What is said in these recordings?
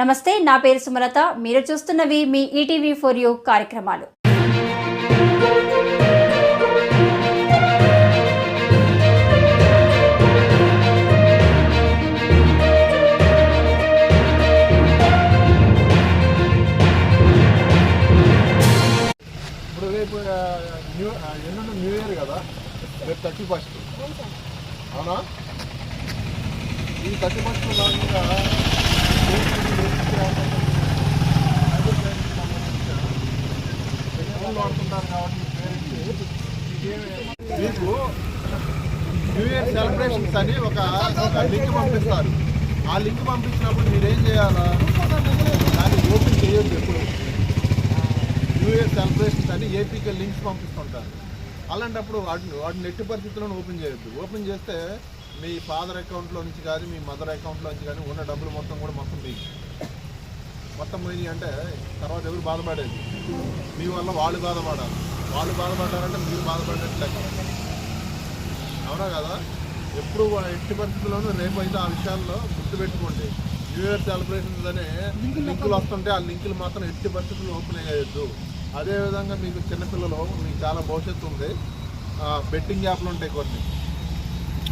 నమస్తే నా పేరు సుమలత. మీరు చూస్తున్నవి మీ ఈటీవీ ఫోర్ యూ కార్యక్రమాలు. ఇప్పుడు రేపు ఆ, న్యూ ఆ, ఎల్లుండి న్యూ ఇయర్ కదా? రేపు థర్టీ ఫస్ట్. అవునా ఈ థర్టీ ఫస్ట్ ఫోన్లు వాడుతుంటారు కాబట్టి మీ పేరెంట్స్ మీకు న్యూ ఇయర్ సెలబ్రేషన్స్ అని ఒక ఒక లింక్ పంపిస్తారు. ఆ లింక్ పంపించినప్పుడు మీరు ఏం చేయాలా? దాన్ని ఓపెన్ చేయొద్దు ఎప్పుడు. న్యూ ఇయర్ సెలబ్రేషన్స్ అని ఏపీకి లింక్స్ పంపిస్తుంటారు. అలాంటప్పుడు వాటిని వాటిని ఎట్టి పరిస్థితుల్లో ఓపెన్ చేయొద్దు. ఓపెన్ చేస్తే మీ ఫాదర్ అకౌంట్లో నుంచి కానీ మీ మదర్ అకౌంట్లో నుంచి కానీ ఉన్న డబ్బులు మొత్తం కూడా మొత్తం మీకు మొత్తం పోయినాయి అంటే తర్వాత ఎవరు బాధపడేది? మీ వల్ల వాళ్ళు బాధపడాలి. వాళ్ళు బాధపడ్డారంటే మీరు బాధపడినట్టు లెక్క అవునా కదా? ఎప్పుడు ఎట్టి పరిస్థితుల్లోనూ రేపు అయితే ఆ విషయాల్లో గుర్తుపెట్టుకోండి. న్యూ ఇయర్ సెలబ్రేషన్స్ అనే లింకులు వస్తుంటే ఆ లింకులు మాత్రం ఎట్టి పరిస్థితుల్లో ఓపెన్ చేయొద్దు. అదేవిధంగా మీకు చిన్నపిల్లలు మీకు చాలా భవిష్యత్తు ఉంది. బెట్టింగ్ యాప్లు ఉంటాయి కొన్ని.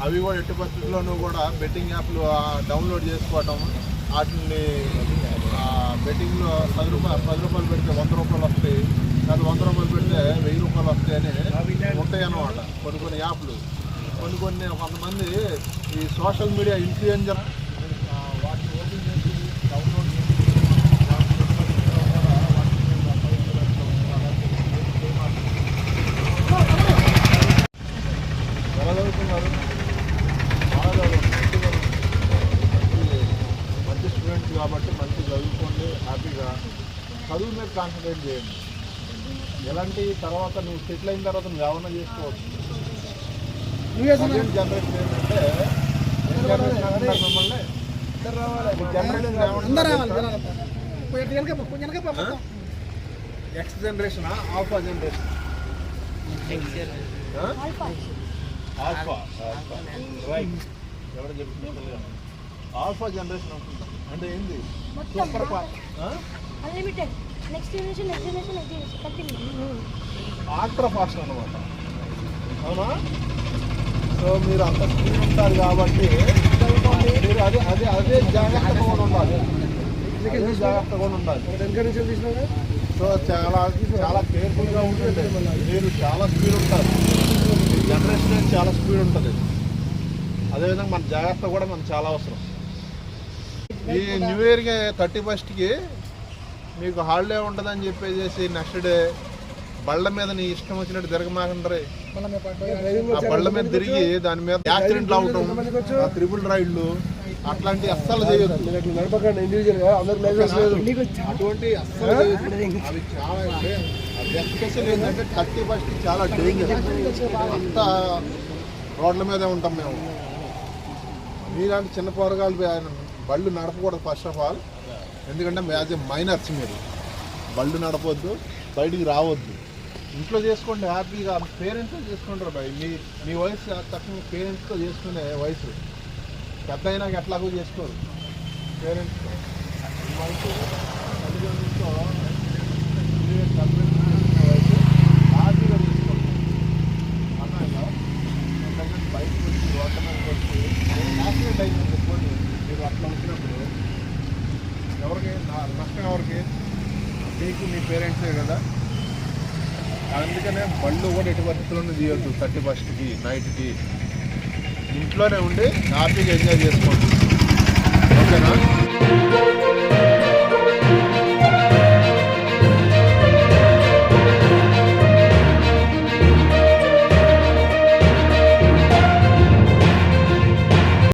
అవి కూడా ఎట్టి పరిస్థితుల్లోనూ కూడా బెట్టింగ్ యాప్లు డౌన్లోడ్ చేసుకోవటం వాటిని బెట్టింగ్లో పది రూపాయలు పది రూపాయలు పెడితే వంద రూపాయలు వస్తాయి. అది వంద రూపాయలు పెడితే వెయ్యి రూపాయలు వస్తాయని ఉంటాయి అన్నమాట కొన్ని కొన్ని యాప్లు. కొన్ని కొన్ని కొంతమంది ఈ సోషల్ మీడియా ఇన్ఫ్లుయెన్జర్ వాటిని ఓపెన్ చేసి డౌన్లోడ్ చదువు మీద కాన్సన్ట్రేట్ చేయండి. ఎలాంటి తర్వాత నువ్వు సెటిల్ అయిన తర్వాత నువ్వు ఏమన్నా చేసుకోవచ్చు. జనరేషన్ ఏంటంటే మిమ్మల్ని generation? X generation alpha generation alpha right ఎవరు చెప్తున్నారు ఆల్ఫా జనరేషన్ అంటే ఏంది? Super unlimited next generation next generation next generation continue ultra fast అనమాట అవునా? సో మీరు అంత స్పీడ్ ఉంటారు కాబట్టి మీరు అదే అదే అదే జాగ్రత్తగా కూడా ఉండాలి. అదే జాగ్రత్తగా కూడా ఉండాలి. సో చాలా చాలా కేర్ఫుల్గా ఉంటుంది మీరు చాలా స్పీడ్ ఉంటారు. జనరేషన్ చాలా స్పీడ్ ఉంటుంది. అదేవిధంగా మన జాగ్రత్త కూడా మనకు చాలా అవసరం. ఈ న్యూ ఇయర్కి థర్టీ ఫస్ట్కి మీకు హాలిడే ఉంటుందని చెప్పేసి నెక్స్ట్ డే బళ్ళ మీద నీ ఇష్టం వచ్చినట్టు తిరగమాకండ్రే. ఆ బళ్ళ మీద తిరిగి దాని మీద యాక్సిడెంట్లు అవటం ఆ త్రిబుల్ రైడ్లు అట్లాంటి అస్సలు చేయొద్దు. అటువంటి అస్సలు చేయొద్దు. అవి చాలా అంటే ఎస్పెషల్ ఏంటంటే థర్టీ ఫస్ట్ చాలా డేంజర్ అంతా రోడ్ల మీదే ఉంటాం మేము. మీలాంటి చిన్న పోరగాళ్ళు ఆయన బళ్ళు నడపకూడదు ఫస్ట్ ఆఫ్ ఆల్ ఎందుకంటే యాజ్ ఏ మైనర్స్ మీరు. బళ్ళు నడపొద్దు బయటికి రావద్దు. ఇంట్లో చేసుకోండి హ్యాపీగా పేరెంట్స్తో చేసుకుంటారు బయట మీ మీ వయసు తక్కువ పేరెంట్స్తో చేసుకునే వయసు. పెద్ద అయినాక ఎట్లాగో చేసుకోరు. పేరెంట్స్తో. బయట వయసు తల్లిదండ్రులతో వయసు హ్యాపీగా చేసుకోండి అన్నాయిగా బయటకు వచ్చి రోడ్ల వచ్చి యాక్సిడెంట్ అయింది మీరు అట్లా వచ్చినప్పుడు ఎవరికి? నా నష్టం ఎవరికి? మీకు మీ పేరెంట్సే కదా. అందుకనే బళ్ళు కూడా ఎటు పరిస్థితుల్లో చేయొద్దు థర్టీ ఫస్ట్కి నైట్కి. ఇంట్లోనే ఉండి హ్యాపీగా ఎంజాయ్ చేసుకోండి. ఓకేనా?